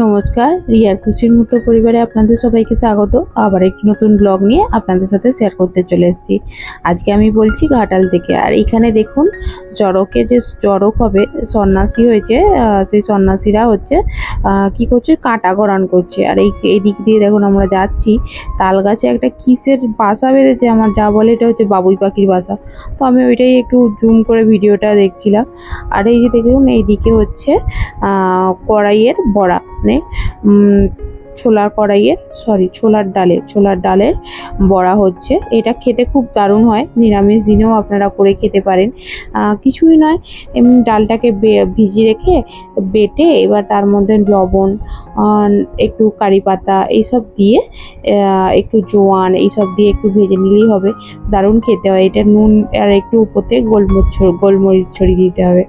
নমস্কার, রিয়ার খুশির মতো পরিবারে আপনাদের সবাইকে স্বাগত। আবার একটি নতুন ব্লগ নিয়ে আপনাদের সাথে শেয়ার করতে চলে এসেছি। আজকে আমি বলছি ঘাটাল থেকে। আর এখানে দেখুন, চড়কে যে চড়ক হবে, সন্ন্যাসী হয়েছে সেই সন্ন্যাসীরা হচ্ছে কি করছে? কাঁটা গড়ান করছে। আর এই এই দিক দিয়ে দেখুন আমরা যাচ্ছি। তাল গাছে একটা কিসের বাসা বেঁধেছে আমার, যা বলে এটা হচ্ছে বাবুই পাখির বাসা। তো আমি ওইটাই একটু জুম করে ভিডিওটা দেখছিলাম। আর এই যে দেখুন, এইদিকে হচ্ছে কড়াইয়ের বড়া। উম, ছোলার কড়াইয়ের সরি ছোলার ডালে ছোলার ডালের বড়া হচ্ছে। এটা খেতে খুব দারুণ হয়। নিরামিষ দিনেও আপনারা করে খেতে পারেন। কিছুই নয় এমনি ডালটাকে ভিজিয়ে রেখে বেটে এবার তার মধ্যে লবণ একটু কারি পাতা এইসব দিয়ে একটু জোয়ান এইসব দিয়ে একটু ভেজে নিলেই হবে। দারুণ খেতে হয়। এটা নুন আর একটু উপর থেকে গোলমরিচ গোলমরিচ ছড়িয়ে দিতে হবে।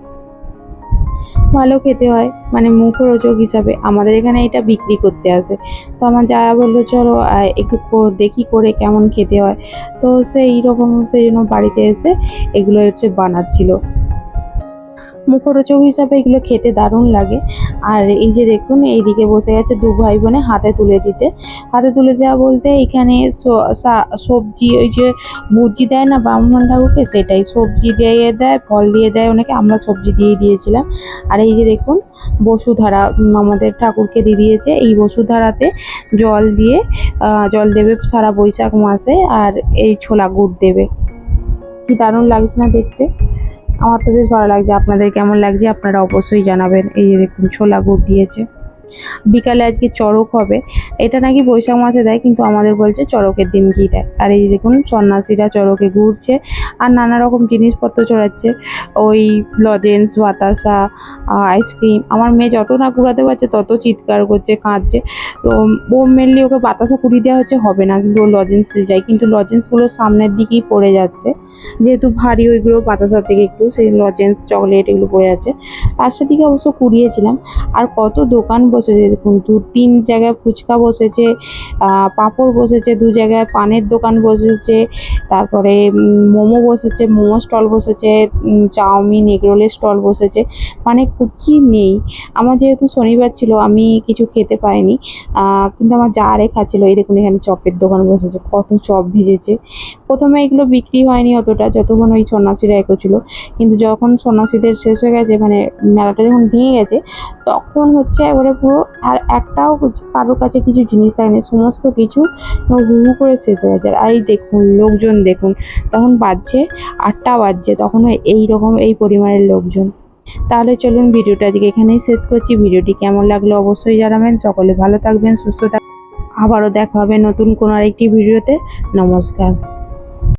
ভালো খেতে হয় মানে মুখরোচক হিসাবে। আমাদের এখানে এটা বিক্রি করতে আসে। তো আমার যা বলল, চলো একটু দেখি করে কেমন খেতে হয়। তো সেই রকম, সেই জন্য বাড়িতে এসে এগুলো হচ্ছে বানাচ্ছিল। মুখরোচক হিসাবে এগুলো খেতে দারুণ লাগে। আর এই যে দেখুন, এইদিকে বসে গেছে দু ভাই বোনে হাতে তুলে দিতে। হাতে তুলে দেওয়া বলতে এখানে সবজি, ওই যে ভুজি দেয় না ব্রাহ্মণ ঠাকুরকে, সেটাই সবজি দিয়ে দেয়, ফল দিয়ে দেয় অনেকে আমরা সবজি দিয়ে দিয়েছিলাম। আর এই যে দেখুন, বসুধারা আমাদের ঠাকুরকে দিয়ে দিয়েছে। এই বসুধারাতে জল দিয়ে জল দেবে সারা বৈশাখ মাসে, আর এই ছোলা গুড় দেবে। কি দারুণ লাগছে না দেখতে। আমার তো বেশ ভালো লাগছে। আপনাদের কেমন লাগছে? আপনারা অবশ্যই জানাবেন। এই যে দেখুন, ছোলা গুড় দিয়েছে। বিকালে আজকে চড়ক হবে। এটা নাকি বৈশাখ মাসে দেয়, কিন্তু আমাদের বলছে চড়কের দিন কি দেয়। আর এই দেখুন, সন্ন্যাসীরা চড়কে ঘুরছে আর নানা রকম জিনিসপত্র চড়াচ্ছে। ওই লজেন্স, বাতাসা আইসক্রিম। আমার মেয়ে যত না ঘুরাতে পারছে, তত চিৎকার করছে, কাঁদছে। তো ও মেনলি ওকে বাতাসা কুড়িয়ে দেওয়া হচ্ছে, হবে না। কিন্তু ও লজেন্সে যায়। কিন্তু লজেন্সগুলো সামনের দিকেই পড়ে যাচ্ছে। যেহেতু ভারী ওইগুলো বাতাসা থেকে একটু, সেই লজেন্স, চকলেট এগুলো পড়ে যাচ্ছে পাঁচটার দিকে অবশ্য কুড়িয়েছিলাম। আর কত দোকান বসেছে দেখুন দু তিন জায়গায় ফুচকা বসেছে পাঁপড় বসেছে দু জায়গায় পানের দোকান বসেছে তারপরে মোমো বসেছে মোমো স্টল বসেছে উম, চাউমিন এগরোলের স্টল বসেছে মানে কো- কি নেই। আমার যেহেতু শনিবার ছিল আমি কিছু খেতে পাইনি কিন্তু আমার যা আরে খাচ্ছিল এই দেখুন এখানে চপের দোকান বসেছে কত চপ ভেজেছে। প্রথমে এগুলো বিক্রি হয়নি অতটা যতক্ষণ ওই সন্ন্যাসীরা এগোছিল কিন্তু যখন সন্ন্যাসীদের শেষ হয়ে গেছে মানে মেলাটা যখন ভেঙে গেছে তখন হচ্ছে এবারে পুরো আর একটাও কারোর কাছে কিছু জিনিস থাকেনি সমস্ত কিছু হু হু করে শেষ হয়ে যায়। আর এই দেখুন, লোকজন দেখুন, তখন বাজছে আটটা বাজছে তখনও এই রকম এই পরিমাণের লোকজন। তাহলে চলুন ভিডিওটা আজকে এখানেই শেষ করছি। ভিডিওটি কেমন লাগল অবশ্যই জানাবেন। সকলে ভালো থাকবেন, সুস্থ থাকবেন। আবারও দেখা হবে নতুন কোনো আরেকটি ভিডিওতে। নমস্কার।